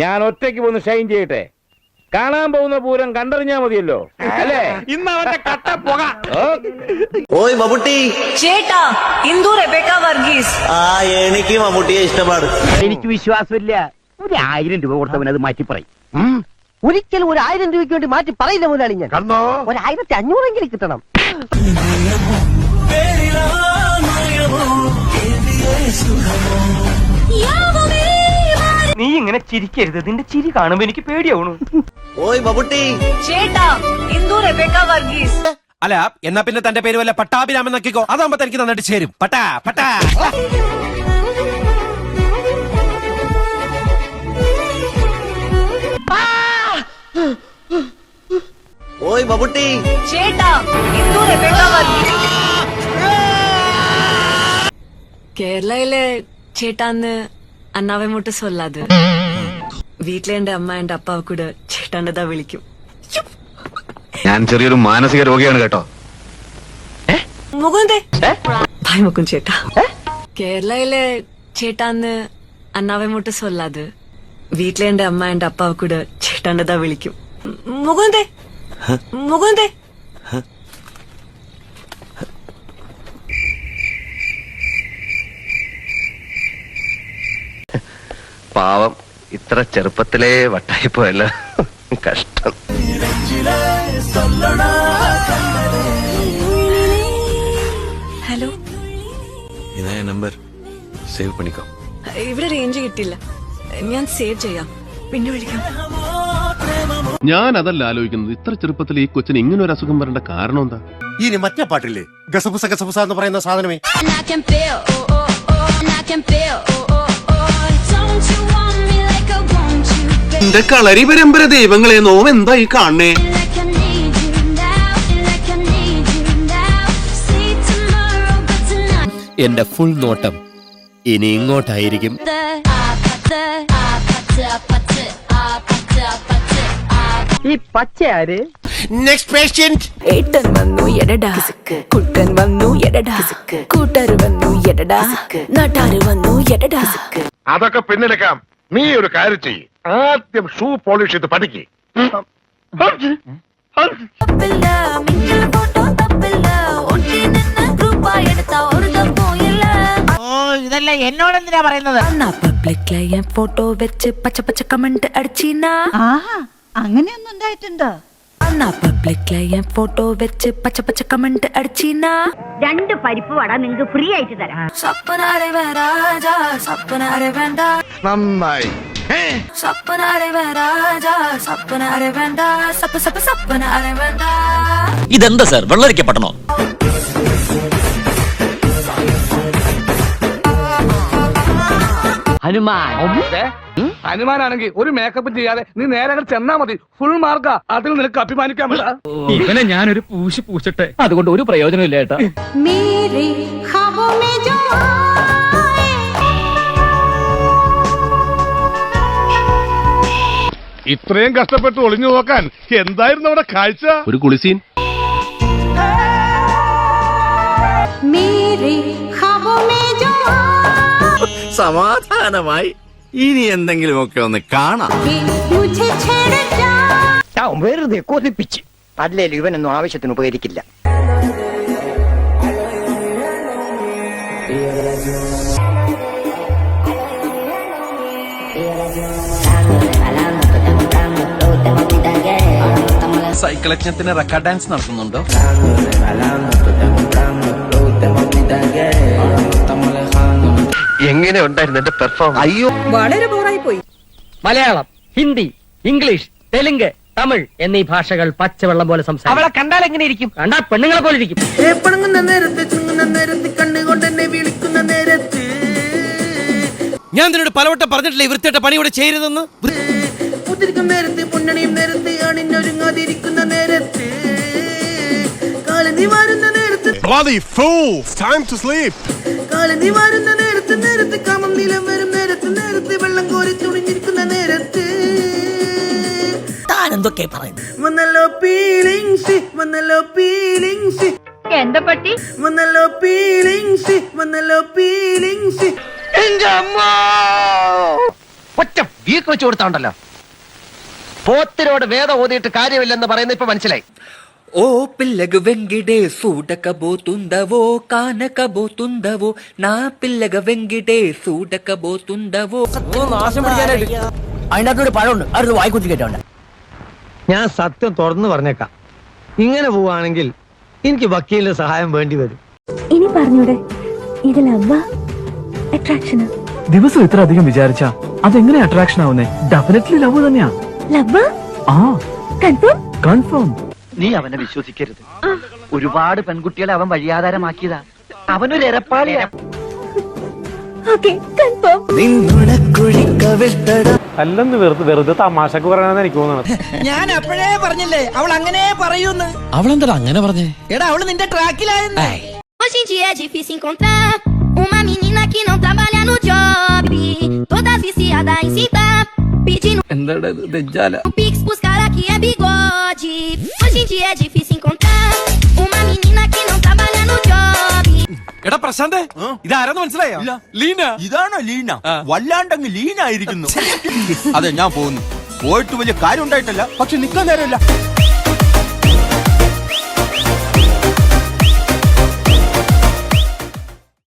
ഞാൻ ഒറ്റയ്ക്ക് പോന്ന് ഷൈൻ ചെയ്യട്ടെ? കാണാൻ പോകുന്ന പൂരം കണ്ടറിഞ്ഞാ മതിയല്ലോ. അല്ലേ? ഇന്ന് അവന്റെ കട്ട പുക. ഓയ് മമ്മൂട്ടി. ചേട്ടാ ഇന്ദു റെബേക്ക വർഗീസ്. ആ എനിക്ക് മമ്മൂട്ടിയെ ഇഷ്ടപാട് എനിക്ക് വിശ്വാസമില്ല. ഒരു ആയിരം രൂപ കൊടുത്തവൻ അത് മാറ്റി പറയും. ഒരിക്കലും ഒരു ആയിരം രൂപയ്ക്ക് വേണ്ടി മാറ്റി പറയില്ല മുതലാളി ഞാൻ. ഒരു ആയിരത്തി അഞ്ഞൂറെങ്കിലും കിട്ടണം. നീ ഇങ്ങനെ ചിരിക്കരുത്. നിന്റെ ചിരി കാണുമ്പോ എനിക്ക് പേടിയാവണു. ഓയ് മമ്മൂട്ടി. ചേട്ടാ ഇന്ദു റെബേക്ക വർഗീസ്. അല്ല എന്നാ പിന്നെ തന്റെ പേര് വല്ല പട്ടാഭിരാമൻ നക്കിക്കോ അതാകുമ്പോ തനിക്ക് നന്നായിട്ട് ചേരും. പട്ടാ പട്ടാ. ഓയ് മമ്മൂട്ടി. ചേട്ടാ ഇന്ദു റെബേക്ക വർഗീസ്. കേരളയിലെ ചേട്ടാന്ന് അന്നാവെ മുട്ട് സൊല്ലാത്. വീട്ടിലെ എന്റെ അമ്മ എന്റെ അപ്പാവ് കൂടെ ചേട്ടാണ്ടതാ വിളിക്കും. ഞാൻ ചെറിയൊരു മാനസിക രോഗിയാണ് കേട്ടോ. മുകുന്ദേ. ഭായ് മുക്കും ചേട്ടാ. കേരളയിലെ ചേട്ടാന്ന് അണ്ണാവെ മുട്ട് സൊല്ലാത് വീട്ടിലെ എന്റെ അമ്മ എന്റെ അപ്പാവ് കൂടെ ചേട്ടാണ്ടതാ വിളിക്കും. മുകുന്ദേ. മുകുന്ദേ. പാവം. ഇത്ര ചെറുപ്പത്തിലേ വട്ടായി പോയല്ലോ കഷ്ടം. ഹലോ. ഇതായ നമ്പർ. സേവ് പണിക്കോ. ഇവിടെ റേഞ്ച് കിട്ടില്ല. ഞാൻ സേവ് ചെയ്യാം. പിന്നെ വിളിക്കാം. ഞാൻ അതല്ല ആലോചിക്കുന്നത്. ഇത്ര ചെറുപ്പത്തിൽ ഈ കൊച്ചിന് ഇങ്ങനെ ഒരു അസുഖം വരേണ്ട കാരണം എന്താ? ഇനി മറ്റേ പാട്ടില്ലേ? ഗസപുസ ഗസപുസ എന്ന് പറയുന്ന സാധനമേ. എന്റെ കളരി പരമ്പര ദൈവങ്ങളെ നോവ് എന്തായി കാണേ എന്റെ ഫുൾ നോട്ടം ഇനി ഇങ്ങോട്ടായിരിക്കും. ഈ പച്ചയാര് നെക്സ്റ്റ് പേഷ്യന്റ് ഏട്ടൻ വന്നു എടടാ. കുട്ടൻ വന്നു എടടാ. കൂട്ടർ വന്നു എടടാ. നാട്ടാര് വന്നു എടടാ. അതൊക്കെ പിന്നിലേക്കാം. നീ ഒരു കാര്യം ചെയ്യ്. ആദ്യം ഷൂ പോളിഷ് ചെയ്ത് പഠിക്ക്. തപ്പില്ല, എന്നോട് എന്തിനാ പറയുന്നത്? പബ്ലിക് ഫോട്ടോ വെച്ച് പച്ച പച്ച കമന്റ് അടിച്ചീനാ അങ്ങനെയൊന്നും ഉണ്ടായിട്ടുണ്ടോ. അന്നാ പബ്ലിക് ഞാൻ ഫോട്ടോ വെച്ച് പച്ച പച്ച കമന്റ് അടിച്ചീനാ രണ്ട് പരിപ്പ് വട നിങ്ങക്ക് ഫ്രീ ആയിട്ട് തരാം സപ്പനാരെ വേരാജ സപ്പനാരെ വേണ്ട നന്നായി സപ്പനാരെ വേരാജ സപ്പനാരെ വേണ്ട സപ്പ സപ്പ സപ്പനാരെ വേണ്ട ഇതെന്താ സാർ വെള്ളരിക്കപ്പെട്ടണോ ഹനുമാൻ. ഹനുമാനാണെങ്കിൽ ഒരു മേക്കപ്പ് ചെയ്യാതെ നീ നേരെ ചെന്നാ മതി. ഫുൾ മാർക്കാ അതിൽ നിനക്ക് അഭിമാനിക്കാൻ ഇവനെ ഞാനൊരു പൂശി പൂശട്ടെ. അതുകൊണ്ട് ഒരു പ്രയോജനമില്ല ഏട്ടാ. ഇത്രയും കഷ്ടപ്പെട്ട് ഒളിഞ്ഞു നോക്കാൻ എന്തായിരുന്നു അവിടെ കാഴ്ച? ഒരു കുളിസീൻ. മേരി സമാധാനമായി ഇനി എന്തെങ്കിലുമൊക്കെ ഒന്ന് കാണാം വെറുതെ കൊതിപ്പിച്ച് അല്ലേലും ഇവനൊന്നും ആവശ്യത്തിന് ഉപകരിക്കില്ല സൈക്കിളജ്ഞത്തിന് റെക്കാർഡ് ഡാൻസ് നടത്തുന്നുണ്ടോ എങ്ങനെ ഉണ്ടായിരുന്നു എന്റെ പെർഫോമൻസ് അയ്യോ. വളരെ ബോറായി പോയി മലയാളം ഹിന്ദി ഇംഗ്ലീഷ് തെലുങ്ക് തമിഴ് എന്നീ ഭാഷകൾ പച്ചവെള്ളം പോലെ സംസാരിക്കും. അവളെ കണ്ടാൽ എങ്ങനെ ഇരിക്കും? കണ്ടാ പെണ്ണുങ്ങളെ പോലെ ഇരിക്കും. ഞാൻ നിന്നോട് പലവട്ടം പറഞ്ഞിട്ടില്ലേ വൃത്തിയുടെ പണി ഇവിടെ ചെയ്യരുതെന്ന്? Bloody fools! Time to sleep! താൻ എന്തൊക്കെ പറയുന്നു? വന്നല്ലോ പീലിങ്സ് വന്നല്ലോ പീലിങ്സ് എന്താ പട്ടി വന്നല്ലോ പീലിങ്സ് വന്നല്ലോ പീലിങ്സ് ഒറ്റ വീക്ക് വെച്ച് കൊടുത്താണ്ടല്ലോ. പോത്തിനോട് വേദം ഓതിയിട്ട് കാര്യമില്ലെന്ന് പറയുന്നത് ഇപ്പൊ മനസ്സിലായി. ఓ పిల్లగ వెంగిడే సూడకబోతుందవో కానకబోతుందవో నా పిల్లగ వెంగిడే సూడకబోతుందవో അതിനകത്തൊരു പഴമുണ്ട് അടുത്ത് വായിക്കുത്തി കേട്ടോണ്ട് ഞാൻ സത്യം തുറന്നു പറഞ്ഞേക്കാം ഇങ്ങനെ പോവാണെങ്കിൽ എനിക്ക് വക്കീലിന്റെ സഹായം വേണ്ടി വരും ഇനി പറഞ്ഞൂടെ ഇത് ലവ്വ അട്രാക്ഷന് ദിവസം ഇത്ര അധികം വിചാരിച്ച അതെങ്ങനെ അട്രാക്ഷൻ ആവുന്നേ ഡെഫിനറ്റ്ലി ലവ് തന്നെയാ ലവ്വ ആ കൺഫേം കൺഫേം നീ അവനെ വിശ്വസിക്കരുത്. ഒരുപാട് പെൺകുട്ടികളെ അവൻ വഴിയാധാരമാക്കിയതാ. അവനൊരു എരപ്പാളിയാ അല്ലെന്ന് വെറുതെ വെറുതെ തമാശക്ക് പറയണെന്ന് എനിക്ക് തോന്നുന്നത് ഞാൻ അപ്പോഴേ പറഞ്ഞില്ലേ അവൾ അങ്ങനെ പറയൂന്ന്. അവൾ എന്താ അങ്ങനെ പറഞ്ഞേ? എടാ അവൾ നിന്റെ ട്രാക്കിലായിരുന്നു Hoje em dia é difícil encontrar uma menina que não trabalha no job. Todas viciadas em pedindo um pix pros que é bigode. Hoje em dia é difícil encontrar uma menina que não trabalha no job. എടാ പ്രശാന്തേ ഇതാരെന്ന് മനസ്സിലായോ? ലീന. ഇതാണോ ലീന. വല്ലാണ്ടങ്ങ് ലീന ആയിരിക്കുന്നു അതെ ഞാൻ പോകുന്നു. പോയിട്ട് വലിയ കാര്യം ഉണ്ടായിട്ടല്ല പക്ഷെ നിക്കാൻ നേരമില്ല.